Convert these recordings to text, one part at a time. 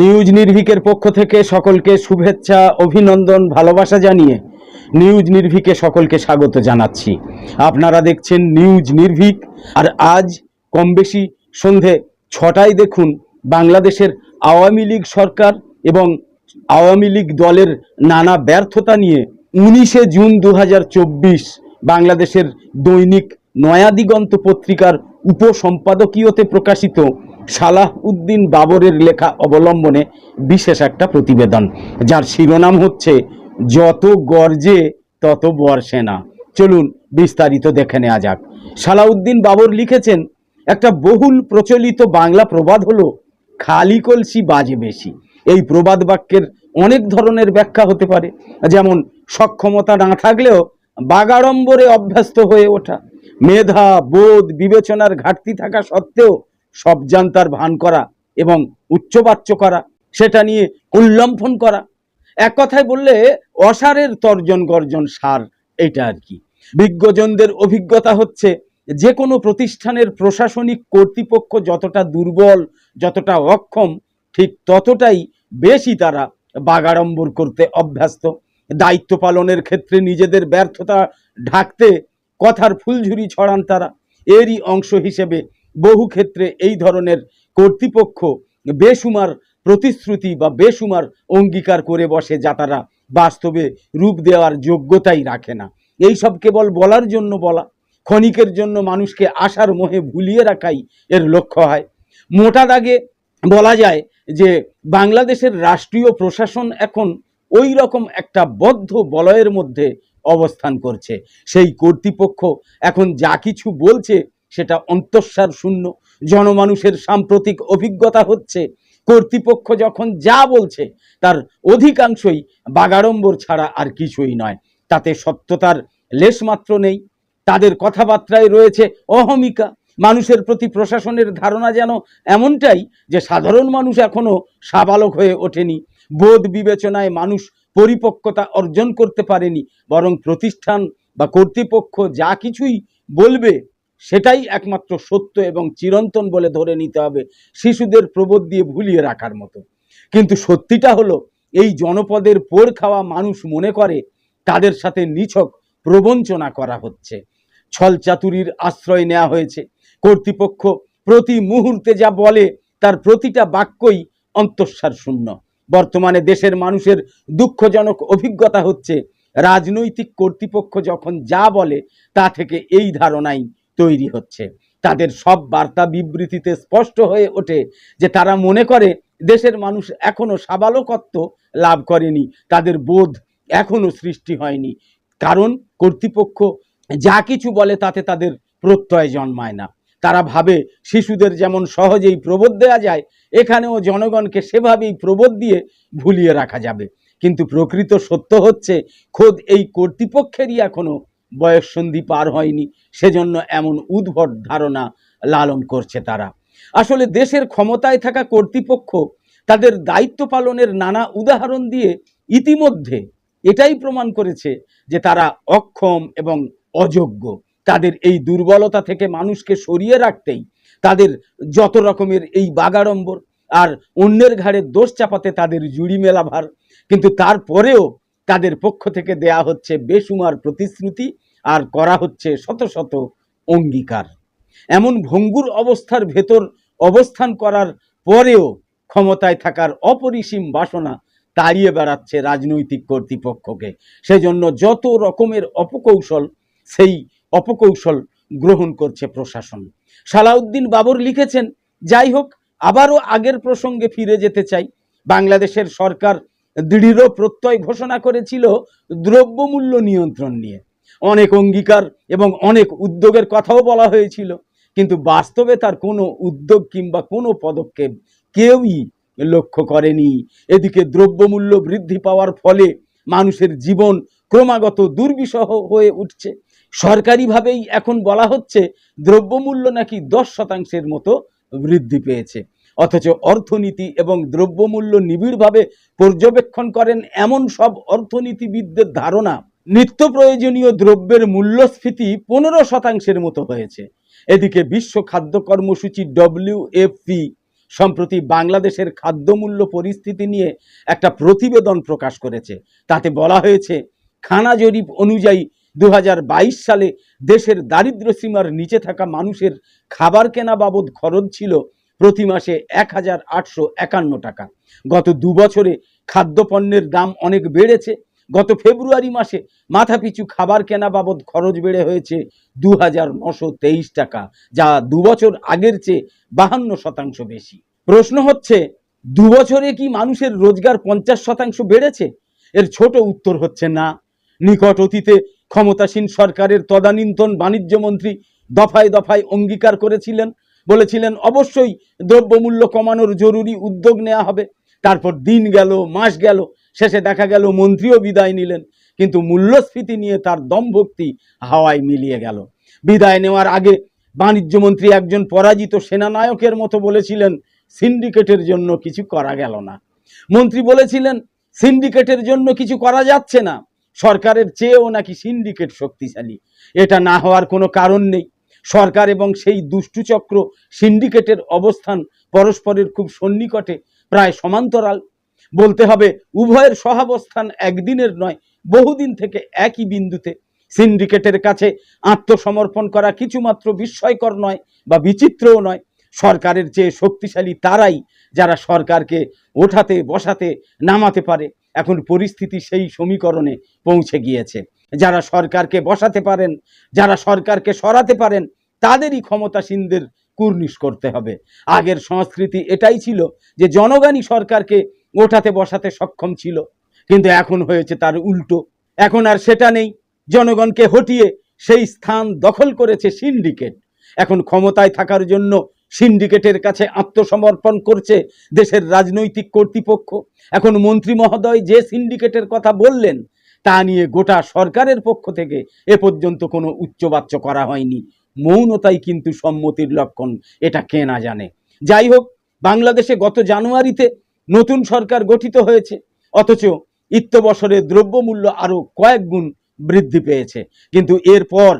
News নির্ভিকের পক্ষ থেকে সকলকে শুভেচ্ছা, অভিনন্দন, ভালোবাসা জানিয়ে নিউজ নির্ভিকে সকলকে স্বাগত জানাচ্ছি। আপনারা দেখছেন নিউজ নির্ভিক, আর আজ কম বেশি সন্ধে ছটায় দেখুন বাংলাদেশের আওয়ামী লীগ সরকার এবং আওয়ামী লীগ দলের নানা ব্যর্থতা নিয়ে উনিশে জুন দু হাজার চব্বিশ বাংলাদেশের দৈনিক নয়াদিগন্ত পত্রিকার উপসম্পাদকীয়তে প্রকাশিত সালাহ উদ্দিন বাবরের লেখা অবলম্বনে বিশেষ একটা প্রতিবেদন, যার শিরোনাম হচ্ছে, যত গর্জে তত বর্ষে না। চলুন বিস্তারিত দেখে নেওয়া যাক। সালাউদ্দিন বাবর লিখেছেন, একটা বহুল প্রচলিত বাংলা প্রবাদ হলো, খালি কলসি বাজে বেশি। এই প্রবাদ বাক্যের অনেক ধরনের ব্যাখ্যা হতে পারে, যেমন, সক্ষমতা না থাকলেও বাগাড়ম্বরে অভ্যস্ত হয়ে ওঠা, মেধা, বোধ, বিবেচনার ঘাটতি থাকা সত্ত্বেও সব জানতার ভান করা এবং উচ্চবাচ্য করা, সেটা নিয়ে উল্লম্ফন করা। এক কথায় বললে অসারের তর্জন গর্জন সার এটা আর কি। বিজ্ঞজনদের অভিজ্ঞতা হচ্ছে যে কোনো প্রতিষ্ঠানের প্রশাসনিক কর্তৃপক্ষ যতটা দুর্বল, যতটা অক্ষম, ঠিক ততটাই বেশি তারা বাগাড়ম্বর করতে অভ্যস্ত। দায়িত্ব পালনের ক্ষেত্রে নিজেদের ব্যর্থতা ঢাকতে কথার ফুলঝুরি ছড়ান তারা। এরই অংশ হিসেবে বহু ক্ষেত্রে এই ধরনের কর্তৃপক্ষ বেসুমার প্রতিশ্রুতি বা বেসুমার অঙ্গীকার করে বসে যা তারা বাস্তবে রূপ দেওয়ার যোগ্যতাই রাখে না। এই সব কেবল বলার জন্য বলা, ক্ষণিকের জন্য মানুষকে আশার মোহে ভুলিয়ে রাখাই এর লক্ষ্য হয়। মোটা দাগে বলা যায় যে, বাংলাদেশের রাষ্ট্রীয় প্রশাসন এখন ওই রকম একটা বদ্ধ বলয়ের মধ্যে অবস্থান করছে। সেই কর্তৃপক্ষ এখন যা কিছু বলছে সেটা অন্তঃসার শূন্য। জনমানুষের সাম্প্রতিক অভিজ্ঞতা হচ্ছে, কর্তৃপক্ষ যখন যা বলছে, তার অধিকাংশই বাগাড়ম্বর ছাড়া আর কিছুই নয়। তাতে সত্যতার লেশমাত্র নেই। তাদের কথাবার্তায় রয়েছে অহমিকা। মানুষের প্রতি প্রশাসনের ধারণা যেন এমনটাই যে সাধারণ মানুষ এখনও সাবালক হয়ে ওঠেনি। বোধ বিবেচনায় মানুষ পরিপক্কতা অর্জন করতে পারেনি, বরং প্রতিষ্ঠান বা কর্তৃপক্ষ যা কিছুই বলবে সেটাই একমাত্র সত্য এবং চিরন্তন বলে ধরে নিতে হবে শিশুদের প্রবোধ দিয়ে ভুলিয়ে রাখার মতো। কিন্তু সত্যিটা হলো, এই জনপদের পোড় খাওয়া মানুষ মনে করে, তাদের সাথে নিছক প্রবঞ্চনা করা হচ্ছে। ছলচাতুরির আশ্রয় নেওয়া হয়েছে। কর্তৃপক্ষ প্রতি মুহূর্তে যা বলে, তার প্রতিটা বাক্যই অন্তঃসার শূন্য। বর্তমানে দেশের মানুষের দুঃখজনক অভিজ্ঞতা হচ্ছে, রাজনৈতিক কর্তৃপক্ষ যখন যা বলে, তা থেকে এই ধারণাই তৈরি হচ্ছে। তাদের সব বার্তা বিবৃতিতে স্পষ্ট হয়ে ওঠে যে তারা মনে করে দেশের মানুষ এখনও সাবালকত্ব লাভ করেনি, তাদের বোধ এখনও সৃষ্টি হয়নি। কারণ কর্তৃপক্ষ যা কিছু বলে তাতে তাদের প্রত্যয় জন্মায় না। তারা ভাবে শিশুদের যেমন সহজেই প্রবোধ দেওয়া যায়, এখানেও জনগণকে সেভাবেই প্রবোধ দিয়ে ভুলিয়ে রাখা যাবে। কিন্তু প্রকৃত সত্য হচ্ছে, খোদ এই কর্তৃপক্ষেরই এখনও বয়ঃসন্ধি পার হয়নি, সেজন্য এমন উদ্ভট ধারণা লালন করছে তারা। আসলে দেশের ক্ষমতায় থাকা কর্তৃপক্ষ তাদের দায়িত্ব পালনের নানা উদাহরণ দিয়ে ইতিমধ্যে এটাই প্রমাণ করেছে যে তারা অক্ষম এবং অযোগ্য। তাদের এই দুর্বলতা থেকে মানুষকে সরিয়ে রাখতেই তাদের যত রকমের এই বাগাড়ম্বর আর অন্যের ঘাড়ে দোষ চাপাতে তাদের জুড়ি মেলা ভার কিন্তু তারপরেও তাদের পক্ষ থেকে দেয়া হচ্ছে বেসুমার প্রতিশ্রুতি আর করা হচ্ছে শত শত অঙ্গীকার। এমন ভঙ্গুর অবস্থার ভেতর অবস্থান করার পরেও ক্ষমতায় থাকার অপরিসীম বাসনা তাড়িয়ে বেড়াচ্ছে রাজনৈতিক কর্তৃপক্ষকে। সেজন্য যত রকমের অপকৌশল, সেই অপকৌশল গ্রহণ করছে প্রশাসন। সালাউদ্দিন বাবর লিখেছেন, যাই হোক, আবারও আগের প্রসঙ্গে ফিরে যেতে চাই। বাংলাদেশের সরকার দৃঢ় প্রত্যয় ঘোষণা করেছিল দ্রব্যমূল্য নিয়ন্ত্রণ নিয়ে। অনেক অঙ্গীকার এবং অনেক উদ্যোগের কথাও বলা হয়েছিল। কিন্তু বাস্তবে তার কোনো উদ্যোগ কিংবা কোনো পদক্ষেপ কেউই লক্ষ্য করেনি। এদিকে দ্রব্যমূল্য বৃদ্ধি পাওয়ার ফলে মানুষের জীবন ক্রমাগত দুর্বিষহ হয়ে উঠছে। সরকারিভাবেই এখন বলা হচ্ছে দ্রব্যমূল্য নাকি দশ শতাংশের মতো বৃদ্ধি পেয়েছে। অথচ অর্থনীতি এবং দ্রব্যমূল্য নিবিড়ভাবে পর্যবেক্ষণ করেন এমন সব অর্থনীতিবিদদের ধারণা নিত্য প্রয়োজনীয় দ্রব্যের মূল্যস্ফীতি পনেরো শতাংশের মতো হয়েছে। এদিকে বিশ্ব খাদ্য কর্মসূচি ডব্লিউএফপি সম্প্রতি বাংলাদেশের খাদ্যমূল্য পরিস্থিতি নিয়ে একটা প্রতিবেদন প্রকাশ করেছে। তাতে বলা হয়েছে, খানা জরিপ অনুযায়ী দু হাজার বাইশ সালে দেশের দারিদ্র সীমার নিচে থাকা মানুষের খাবার কেনা বাবদ খরচ ছিল প্রতি মাসে এক হাজার আটশো একান্ন টাকা। গত দু বছরে খাদ্যপণ্যের দাম অনেক বেড়েছে গত ফেব্রুয়ারি মাসে মাথাপিছু খাবার কেনা বাবদ খরচ বেড়ে হয়েছে দু টাকা, যা দু বছর আগের চেয়ে বাহান্ন শতাংশ বেশি। প্রশ্ন হচ্ছে দু বছরে কি মানুষের রোজগার পঞ্চাশ শতাংশ বেড়েছে? এর ছোট উত্তর হচ্ছে না। নিকট অতীতে ক্ষমতাসীন সরকারের তদানীন্তন বাণিজ্যমন্ত্রী দফায় দফায় অঙ্গীকার করেছিলেন, বলেছিলেন, অবশ্যই দ্রব্যমূল্য কমানোর জরুরি উদ্যোগ নেওয়া হবে। তারপর দিন গেল, মাস গেল শেষে দেখা গেল মন্ত্রীও বিদায় নিলেন, কিন্তু মূল্যস্ফীতি নিয়ে তার দমভক্তি হাওয়ায় মিলিয়ে গেল। বিদায় নেওয়ার আগে বাণিজ্যমন্ত্রী একজন পরাজিত সেনানায়কের মতো বলেছিলেন, সিন্ডিকেটের জন্য কিছু করা গেল না। মন্ত্রী বলেছিলেন, সিন্ডিকেটের জন্য কিছু করা যাচ্ছে না। সরকারের চেয়েও নাকি সিন্ডিকেট শক্তিশালী। এটা না হওয়ার কোনো কারণ নেই। সরকার এবং সেই দুষ্টুচক্র সিন্ডিকেটের অবস্থান পরস্পরের খুব সন্নিকটে, প্রায় সমান্তরাল। বলতে হবে, উভয়ের সহাবস্থান একদিনের নয়, বহুদিন থেকে একই বিন্দুতে। সিন্ডিকেটের কাছে আত্মসমর্পণ করা কিছুমাত্র বিস্ময়কর নয় বা বিচিত্রও নয়। সরকারের চেয়ে শক্তিশালী তারাই যারা সরকারকে ওঠাতে, বসাতে, নামাতে পারে, এখন পরিস্থিতি সেই সমীকরণে পৌঁছে গিয়েছে। যারা সরকারকে বসাতে পারেন, যারা সরকারকে সরাতে পারেন, তাদেরই ক্ষমতাসীনদের কুর্নিশ করতে হবে। আগের সংস্কৃতি এটাই ছিল যে, জনগণই সরকারকে ওঠাতে বসাতে সক্ষম ছিল। কিন্তু এখন হয়েছে তার উল্টো। এখন আর সেটা নেই। জনগণকে হটিয়ে সেই স্থান দখল করেছে সিন্ডিকেট। এখন ক্ষমতায় থাকার জন্য সিন্ডিকেটের কাছে আত্মসমর্পণ করছে দেশের রাজনৈতিক কর্তৃপক্ষ। এখন মন্ত্রী মহোদয় যে সিন্ডিকেটের কথা বললেন, তা নিয়ে গোটা সরকারের পক্ষ থেকে এ পর্যন্ত কোনো উচ্চবাচ্য করা হয়নি। মৌনতাই কিন্তু সম্মতির লক্ষণ, এটা কে না জানে। যাই হোক, বাংলাদেশে গত জানুয়ারিতে নতুন সরকার গঠিত হয়েছে, অথচ ইত্য বছরে দ্রব্যমূল্য আরও কয়েক গুণ বৃদ্ধি পেয়েছে। কিন্তু এরপর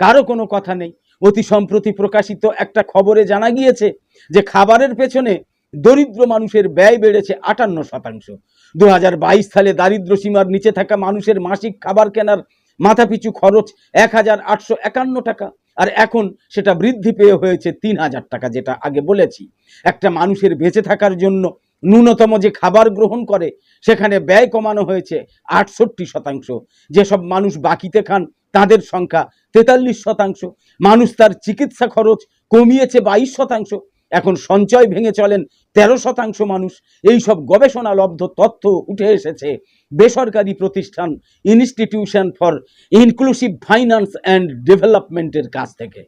কারও কোনো কথা নেই। অতি সম্প্রতি প্রকাশিত একটা খবরে জানা গিয়েছে যে খাবারের পেছনে দরিদ্র মানুষের ব্যয় বেড়েছে আটান্ন শতাংশ। দু হাজার বাইশ সালে দারিদ্র সীমার নিচে থাকা মানুষের মাসিক খাবার কেনার মাথাপিছু খরচ এক হাজার আটশো একান্ন টাকা, আর এখন সেটা বৃদ্ধি পেয়ে হয়েছে তিন হাজার টাকা, যেটা আগে বলেছি। একটা মানুষের বেঁচে থাকার জন্য ন্যূনতম যে খাবার গ্রহণ করে, সেখানে ব্যয় কমানো হয়েছে আটষট্টি শতাংশ। যেসব মানুষ বাকিতে খান, তাদের সংখ্যা তেতাল্লিশ শতাংশ। মানুষ তার চিকিৎসা খরচ কমিয়েছে বাইশ শতাংশ। এখন সঞ্চয় ভেঙে চলেন তেরো শতাংশ মানুষ। এই সব গবেষণালব্ধ তথ্য উঠে এসেছে। বেসরকারি প্রতিষ্ঠান institution for inclusive finance and ডেভেলপমেন্টের কাছ থেকে।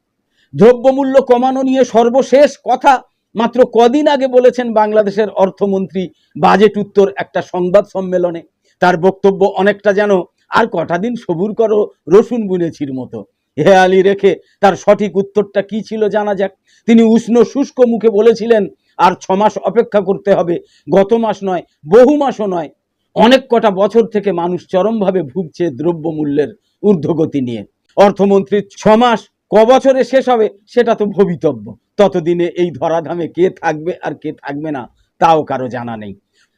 দ্রব্যমূল্য কমানো নিয়ে সর্বশেষ কথা মাত্র কদিন আগে বলেছেন বাংলাদেশের অর্থমন্ত্রী বাজেট উত্তর একটা সংবাদ সম্মেলনে। তার বক্তব্য অনেকটা যেন আর কটা দিন সবুর করো, রসুন বুনেছির মতো। হেয়ালি রেখে তার সঠিক উত্তরটা কি ছিল জানা যাক। তিনি উষ্ণ শুষ্ক মুখে বলেছিলেন, আর ছ মাস অপেক্ষা করতে হবে। গত মাস নয়, বহু মাসও নয়। অনেক কটা বছর থেকে মানুষ চরমভাবে ভুগছে দ্রব্যমূল্যের ঊর্ধ্বগতি নিয়ে। অর্থমন্ত্রীর ছ মাস, ক বছরে শেষ হবে, সেটা তো ভবিতব্য। ততদিনে এই ধরাধামে কে থাকবে আর কে থাকবে না তাও কারও জানা নেই।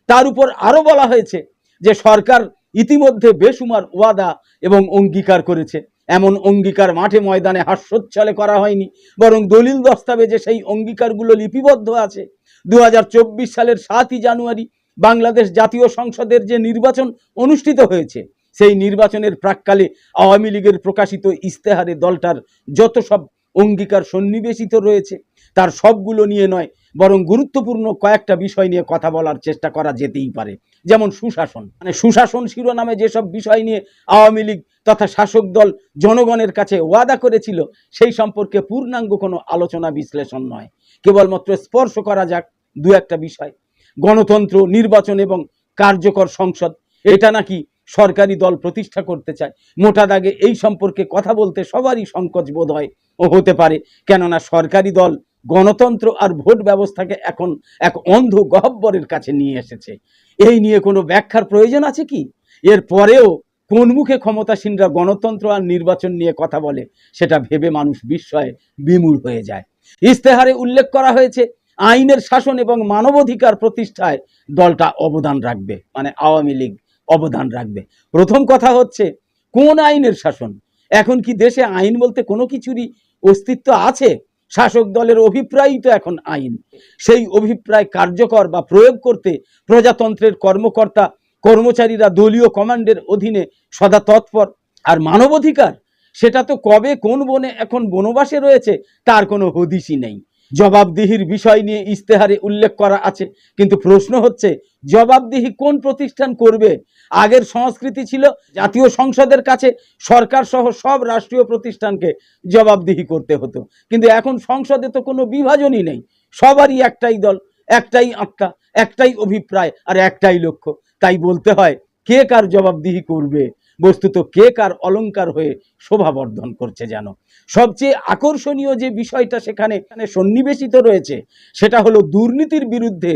তার উপর আরও বলা হয়েছে যে সরকার ইতিমধ্যে বেসুমার ওয়াদা এবং অঙ্গীকার করেছে। এমন অঙ্গীকার মাঠে ময়দানে হাস্যোচ্ছলে করা হয়নি, বরং দলিল দস্তাবেজে সেই অঙ্গীকারগুলো লিপিবদ্ধ আছে। দু হাজার চব্বিশ সালের সাতই জানুয়ারি বাংলাদেশ জাতীয় সংসদের যে নির্বাচন অনুষ্ঠিত হয়েছে, সেই নির্বাচনের প্রাককালে আওয়ামী লীগের প্রকাশিত ইস্তেহারে দলটার যত সব অঙ্গীকার সন্নিবেশিত রয়েছে তার সবগুলো নিয়ে নয়, বরং গুরুত্বপূর্ণ কয়েকটা বিষয় নিয়ে কথা বলার চেষ্টা করা যেতেই পারে। যেমন সুশাসন। মানে সুশাসন শিরোনামে যেসব বিষয় নিয়ে আওয়ামী লীগ তথা শাসক দল জনগণের কাছে ওয়াদা করেছিল, সেই সম্পর্কে পূর্ণাঙ্গ কোনো আলোচনা বিশ্লেষণ নয়। কেবলমাত্র স্পর্শ করা যাক দু একটা বিষয়। গণতন্ত্র, নির্বাচন এবং কার্যকর সংসদ, এটা নাকি সরকারি দল প্রতিষ্ঠা করতে চায়? মোটা দাগে এই সম্পর্কে কথা বলতে সবারই সংকোচ বোধ হয় ও হতে পারে, কেননা সরকারি দল গণতন্ত্র আর ভোট ব্যবস্থাকে এখন এক অন্ধ গহব্বরের কাছে নিয়ে এসেছে। এই নিয়ে কোনো ব্যাখ্যার প্রয়োজন আছে কি? এর পরেও কোন মুখে ক্ষমতাসীনরা গণতন্ত্র আর নির্বাচন নিয়ে কথা বলে, সেটা ভেবে মানুষ বিস্ময়ে বিমূঢ় হয়ে যায়। ইস্তেহারে উল্লেখ করা হয়েছে, আইনের শাসন এবং মানবাধিকার প্রতিষ্ঠায় দলটা অবদান রাখবে মানে আওয়ামী লীগ অবদান রাখবে। প্রথম কথা হচ্ছে, কোন আইনের শাসন? এখন কি দেশে আইন বলতে কোনো কিছুরই অস্তিত্ব আছে? শাসক দলের অভিপ্রায়ই তো এখন আইন। সেই অভিপ্রায় কার্যকর বা প্রয়োগ করতে প্রজাতন্ত্রের কর্মকর্তা, কর্মচারীরা দলীয় কমান্ডের অধীনে সদা তৎপর। আর মানবাধিকার, সেটা তো কবে কোন বনে এখন বনবাসে রয়েছে, তার কোনো হদিশই নেই। জবাবদিহির বিষয় নিয়ে ইস্তেহারে উল্লেখ করা আছে। কিন্তু প্রশ্ন হচ্ছে, জবাবদিহি কোন প্রতিষ্ঠান করবে? আগের সংস্কৃতি ছিল জাতীয় সংসদের কাছে সরকার সহ সব রাষ্ট্রীয় প্রতিষ্ঠানকে জবাবদিহি করতে হতো। কিন্তু এখন সংসদে তো কোনো বিভাজনই নেই। সবারই একটাই দল, একটাই আত্মা, একটাই অভিপ্রায় আর একটাই লক্ষ্য। তাই বলতে হয়, কে কার জবাবদিহি করবে? বস্তুত কে কার অলঙ্কার হয়ে শোভাবর্ধন করছে যেন। সবচেয়ে আকর্ষণীয় যে বিষয়টা সেখানে সন্নিবেশিত রয়েছে, সেটা হলো দুর্নীতির বিরুদ্ধে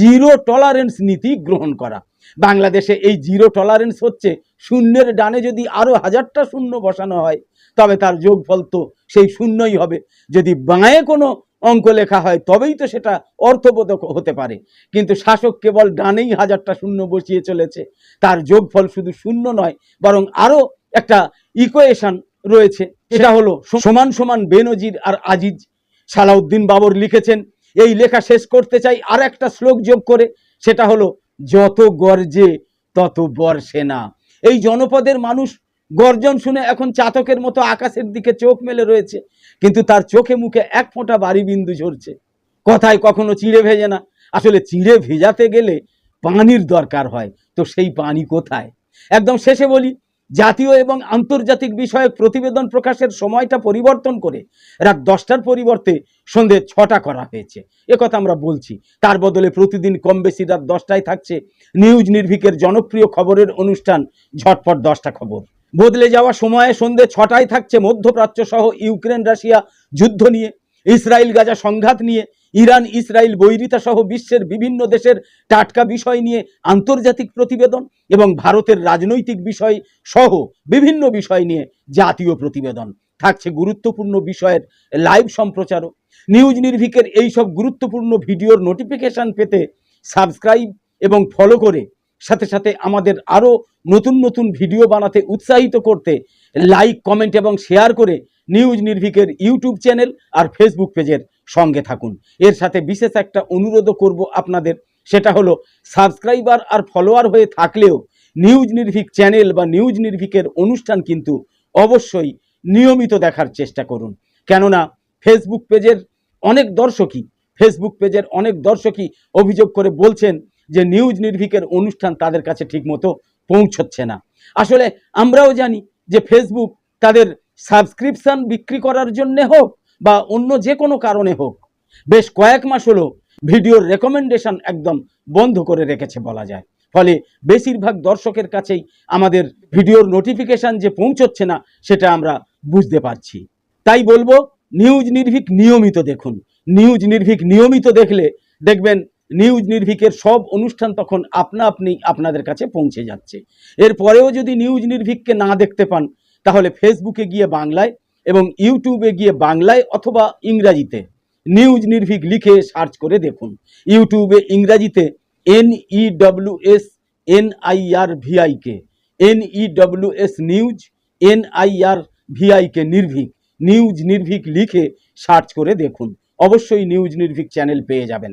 জিরো টলারেন্স নীতি গ্রহণ করা। বাংলাদেশে এই জিরো টলারেন্স হচ্ছে, শূন্যের ডানে যদি আরও হাজারটা শূন্য বসানো হয়, তবে তার যোগফল তো সেই শূন্যই হবে। যদি বাঁয়ে কোনো অঙ্ক লেখা হয়, তবেই তো সেটা অর্থবোধক হতে পারে। কিন্তু শাসক কেবল ডানেই হাজারটা শূন্য বসিয়ে চলেছে। তার যোগফল শুধু শূন্য নয়, বরং আরও একটা ইকুয়েশন রয়েছে। সেটা হলো সমান সমান বেনজির আর আজিজ। সালাউদ্দিন বাবর লিখেছেন, এই লেখা শেষ করতে চাই আর একটা শ্লোক যোগ করে, সেটা হলো, যত গর্জে তত বর্ষে না। এই জনপদের মানুষ গর্জন শুনে এখন চাতকের মতো আকাশের দিকে চোখ মেলে রয়েছে। কিন্তু তার চোখে মুখে এক ফোঁটা বাড়ি বিন্দু ঝরছে। কথায় কখনো চিড়ে ভেজে না। আসলে চিড়ে ভেজাতে গেলে পানির দরকার হয়। তো সেই পানি কোথায়? একদম শেষে বলি, জাতীয় এবং আন্তর্জাতিক বিষয়ক প্রতিবেদন প্রকাশের সময়টা পরিবর্তন করে রাত দশটার পরিবর্তে সন্ধে ছটা করা হয়েছে। কথা আমরা বলছি। তার বদলে প্রতিদিন কম বেশি রাত দশটায় থাকছে নিউজ নির্ভিকের জনপ্রিয় খবরের অনুষ্ঠান ঝটপট দশটা খবর। বদলে যাওয়া সময়ে সন্ধে ছটায় থাকছে মধ্যপ্রাচ্য সহ ইউক্রেন, রাশিয়া যুদ্ধ নিয়ে ইসরায়েল গাজা সংঘাত নিয়ে, ইরান ইসরায়েল বৈরিতা সহ বিশ্বের বিভিন্ন দেশের টাটকা বিষয় নিয়ে আন্তর্জাতিক প্রতিবেদন এবং ভারতের রাজনৈতিক বিষয় সহ বিভিন্ন বিষয় নিয়ে জাতীয় প্রতিবেদন। থাকছে গুরুত্বপূর্ণ বিষয়ের লাইভ সম্প্রচারও। নিউজ নির্ভিকের এই সব গুরুত্বপূর্ণ ভিডিওর নোটিফিকেশন পেতে সাবস্ক্রাইব এবং ফলো করে সাথে সাথে আমাদের আরও নতুন নতুন ভিডিও বানাতে উৎসাহিত করতে লাইক কমেন্ট এবং শেয়ার করে নিউজ নির্ভিকের ইউটিউব চ্যানেল আর ফেসবুক পেজের সঙ্গে থাকুন। এর সাথে বিশেষ একটা অনুরোধও করব আপনাদের, সেটা হলো সাবস্ক্রাইবার আর ফলোয়ার হয়ে থাকলেও নিউজ নির্ভিক চ্যানেল বা নিউজ নির্ভিকের অনুষ্ঠান কিন্তু অবশ্যই নিয়মিত দেখার চেষ্টা করুন। কেননা ফেসবুক পেজের অনেক দর্শকই ফেসবুক পেজের অনেক দর্শকই অভিযোগ করে বলছেন যে নিউজ নির্ভিকের অনুষ্ঠান তাদের কাছে ঠিকমতো পৌঁছচ্ছে না। আসলে আমরাও জানি যে ফেসবুক তাদের সাবস্ক্রিপশন বিক্রি করার জন্য হোক বা অন্য যে কোনো কারণে হোক, বেশ কয়েক মাস হলো ভিডিওর রেকমেন্ডেশন একদম বন্ধ করে রেখেছে বলা যায়। ফলে বেশিরভাগ দর্শকের কাছেই আমাদের ভিডিওর নোটিফিকেশন যে পৌঁছচ্ছে না, সেটা আমরা বুঝতে পারছি। তাই বলব, নিউজ নির্ভীক নিয়মিত দেখুন। নিউজ নির্ভীক নিয়মিত দেখলে দেখবেন নিউজ নির্ভীকের সব অনুষ্ঠান তখন আপনা আপনি আপনাদের কাছে পৌঁছে যাচ্ছে। এরপরেও যদি নিউজ নির্ভীককে না দেখতে পান, তাহলে ফেসবুকে গিয়ে বাংলায় এবং ইউটিউবে গিয়ে বাংলায় অথবা ইংরাজিতে নিউজ নির্ভীক লিখে সার্চ করে দেখুন। ইউটিউবে ইংরাজিতে N S N I R VIK N E W S news N I R VIK Nirbhik, news Nirbhik লিখে সার্চ করে দেখুন। অবশ্যই নিউজ নির্ভীক চ্যানেল পেয়ে যাবেন।